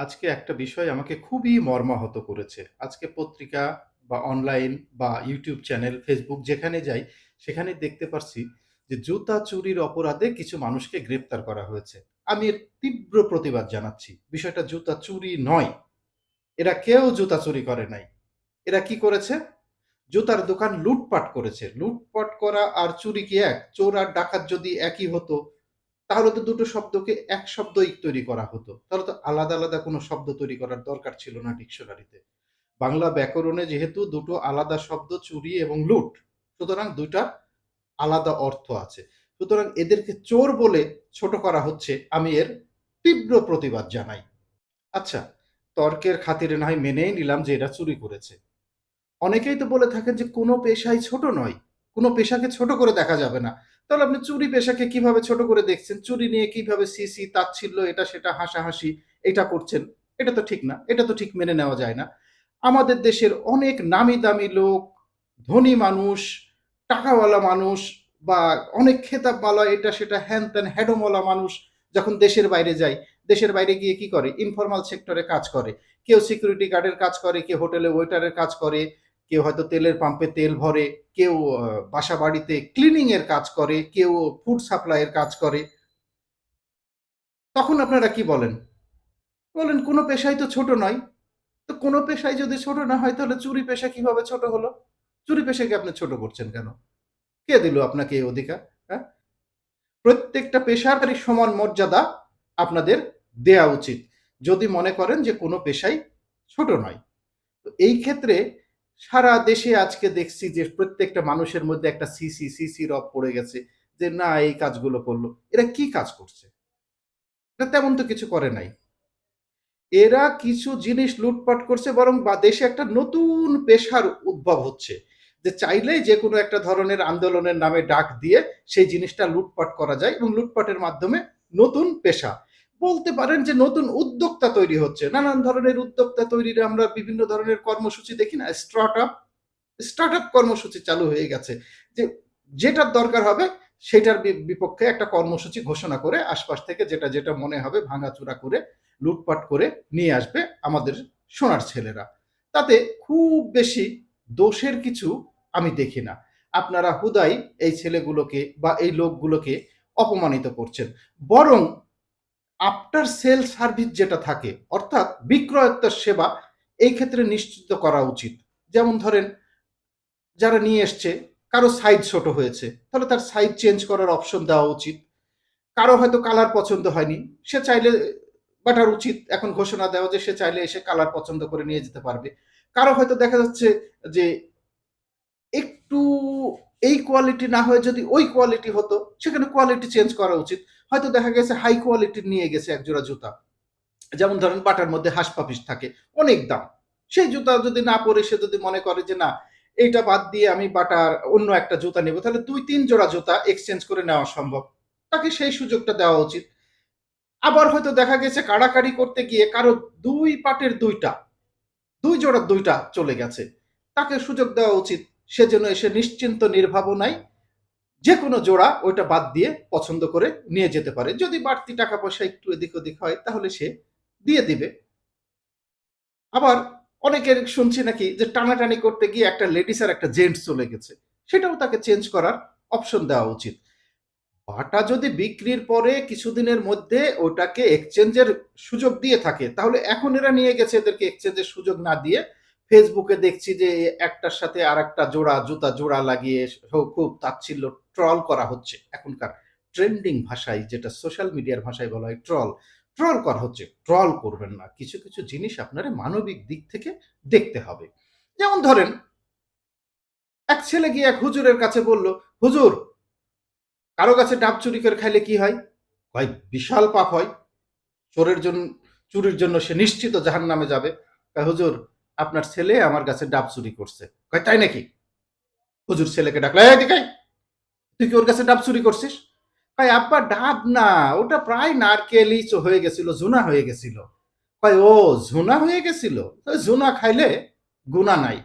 আজকে একটা বিষয় আমাকে খুবই মর্মাহত করেছে। আজকে পত্রিকা বা অনলাইন বা ইউটিউব চ্যানেল, ফেসবুক যেখানে যাই সেখানে দেখতে পারছি যে জুতা চুরির অপরাধে কিছু মানুষকে গ্রেপ্তার করা হয়েছে। আমি এর তীব্র প্রতিবাদ জানাচ্ছি। বিষয়টা জুতা চুরি নয়। এরা কেউ জুতা চুরি করে নাই। এরা কি করেছে? জুতার দোকান লুটপাট করেছে। লুটপাট করা আর চুরি কি এক? চোর আর ডাকাত যদি একই হতো তাহলে তো দুটো শব্দকে এক শব্দই তৈরি করা হতো। তাহলে তো আলাদা, আলাদা কোনো শব্দ তৈরি করার দরকার ছিল না ডিকশনারিতে। বাংলা ব্যাকরণে যেহেতু দুটো আলাদা শব্দ চুরি এবং লুট, সুতরাং ২ টার আলাদা অর্থ আছে। সুতরাং এদেরকে চোর বলে ছোট করা হচ্ছে, আমি এর তীব্র প্রতিবাদ জানাই। আচ্ছা, তর্কের খাতিরে না হয় মেনেই নিলাম যে এরা চুরি করেছে। অনেকেই তো বলে থাকেন যে কোনো পেশাই ছোট নয়। কোনো পেশাকে ছোট করে দেখা যাবে না। তাহলে আপনি চুরি পেশাকে কীভাবে ছোট করে দেখছেন? চুরি নিয়ে কীভাবে সিসি তাচ্ছিল্য এটা সেটা হাসাহাসি এটা করছেন? এটা তো ঠিক না। এটা তো ঠিক মেনে নেওয়া যায় না। আমাদের দেশের অনেক নামি দামি লোক, ধনী মানুষ, টাকাওয়ালা মানুষ বা অনেক খেতাবওয়ালা এটা সেটা হ্যান-ত্যান হ্যাডমওয়ালা মানুষ যখন দেশের বাইরে যায়, দেশের বাইরে গিয়ে কি করে? ইনফরমাল সেক্টরে কাজ করে। কেউ সিকিউরিটি গার্ডের কাজ করে, কেউ হোটেলে ওয়েটারের কাজ করে, কেউ হয়তো তেলের পাম্পে তেল ভরে, কেউ বাসা বাড়িতে ক্লিনিং এর কাজ করে, কেউ ফুড সাপ্লাই এর কাজ করে। তখন আপনারা কি বলেন? বলেন কোনো পেশাই তো ছোট নয়। তো কোনো পেশাই যদি ছোট না হয় তাহলে চুরি পেশা কীভাবে ছোট হলো? চুরি পেশাকে আপনি ছোট করছেন কেন? কে দিল আপনাকে এই অধিকার? হ্যাঁ? প্রত্যেকটা পেশারই সমান মর্যাদা আপনাদের দেয়া উচিত। যদি মনে করেন যে কোনো পেশাই ছোট নয়। তো এই ক্ষেত্রে সারা দেশে আজকে দেখছি যে প্রত্যেকটা মানুষের মধ্যে একটা সিসি, সিসি রব পড়ে গেছে যে না এই কাজগুলো করল এরা কি কাজ করছে? এরা তেমন তো কিছু করে নাই। এরা কিছু জিনিস লুটপাট করছে বরং বা দেশে একটা নতুন পেশার উদ্ভব হচ্ছে। যে চাইলেই যেকোনো একটা ধরনের আন্দোলনের নামে ডাক দিয়ে সেই জিনিসটা লুটপাট করা যায় এবং লুটপাটের মাধ্যমে নতুন পেশা। বলতে পারেন যে নতুন উদ্যোক্তা তৈরি হচ্ছে। নানান ধরনের উদ্যোক্তা তৈরির আমরা বিভিন্ন ধরনের কর্মসূচি দেখি না? স্টার্টআপ, স্টার্টআপ কর্মসূচি চালু হয়ে গেছে। যে যেটার দরকার হবে সেটার বিপক্ষে একটা কর্মসূচি ঘোষণা করে আশপাশ থেকে যেটা, যেটা মনে হবে ভাঙাচুরা করে লুটপাট করে নিয়ে আসবে আমাদের সোনার ছেলেরা। তাতে খুব বেশি দোষের কিছু আমি দেখি না। আপনারা হুদাই এই ছেলেগুলোকে বা এই লোকগুলোকে অপমানিত করছেন। বরং আফটার সেল সার্ভিস যেটা থাকে অর্থাৎ বিক্রয়োত্তর সেবা এই ক্ষেত্রে নিশ্চিত করা উচিত। যেমন ধরেন যারা নিয়ে এসছে কারও সাইজ ছোট হয়েছে, তাহলে তার সাইজ চেঞ্জ করার অপশন দেওয়া উচিত। কারও হয়তো কালার পছন্দ হয়নি, সে চাইলে বাটার উচিত এখন ঘোষণা দেওয়া যে সে চাইলে এসে কালার পছন্দ করে নিয়ে যেতে পারবে। কারও হয়তো দেখা যাচ্ছে যে একটু এই কোয়ালিটি না হয়ে যদি ওই কোয়ালিটি হতো, সেখানে কোয়ালিটি চেঞ্জ করা উচিত। হয়তো দেখা গেছে হাই কোয়ালিটির নিয়ে গেছে একজোড়া জুতা। যেমন ধরেন বাটার মধ্যে হাঁস-পাপিস থাকে, অনেক দাম। সেই জুতা যদি না পরে সে যদি মনে করে যে না এইটা বাদ দিয়ে আমি বাটার অন্য একটা জুতা নেব, তাহলে ২-৩ জোড়া জুতা এক্সচেঞ্জ করে নেওয়া সম্ভব। তাকে সেই সুযোগটা দেওয়া উচিত। আবার হয়তো দেখা গেছে কাড়াকাড়ি করতে গিয়ে কারও দুই পাটের ২ টা, ২ জোড়ার ২ টা চলে গেছে। তাকে সুযোগ দেওয়া উচিত। সেজন্য এসে নিশ্চিন্ত নির্ভাবনায় যেকোনো জোড়া ওইটা বাদ দিয়ে পছন্দ করে নিয়ে যেতে পারে। যদি বাড়তি টাকা পয়সা একটু এদিক ওদিক হয় তাহলে সে দিয়ে দিবে। আবার অনেকের শুনছি নাকি যে টানাটানি করতে গিয়ে একটা লেডিস আর একটা জেন্টস চলে গেছে। সেটাও তাকে চেঞ্জ করার অপশন দেওয়া উচিত। বাটা যদি বিক্রির পরে কিছুদিনের মধ্যে ওটাকে এক্সচেঞ্জের সুযোগ দিয়ে থাকে, তাহলে এখন এরা নিয়ে গেছে এদেরকে এক্সচেঞ্জের সুযোগ না দিয়ে ফেসবুকে দেখছি যে একটার সাথে আরেকটা জোড়া জুতা জোড়া লাগিয়ে খুব তাচ্ছিল্য ট্রল করা হচ্ছে। এখনকার ট্রেন্ডিং ভাষায় যেটা সোশ্যাল মিডিয়ার ভাষায় বলা হয় ট্রল। ট্রল করা হচ্ছে। ট্রল করবেন না। কিছু, কিছু জিনিস আপনার মানবিক দিক থেকে দেখতে হবে। যেমন ধরেন এক ছেলে গিয়ে এক হুজুরের কাছে বলল, "হুজুর, কারও কাছে ডাব চুরি করে খাইলে কি হয়?" কয়, "বিশাল পাপ হয়। চোরের জন্য চুরির জন্য সে নিশ্চিত জাহান্নামে যাবে।" কয়, "হুজুর, আপনার ছেলে আমার কাছে ডাব চুরি করছে।" "তাই নাকি?" হুজুর ছেলেকে ডাকলে "এই এদিকে আয়। তুই কি ওর কাছে ডাব চুরি করছিস?" ভাই "আব্বা ডাব না, ওটা প্রায় নারকেলই হয়ে গেছিল, ঝুনা হয়ে গেছিল।" ভাই "ও ঝুনা হয়ে গেছিল? ঝুনা খাইলে গুনা নাই।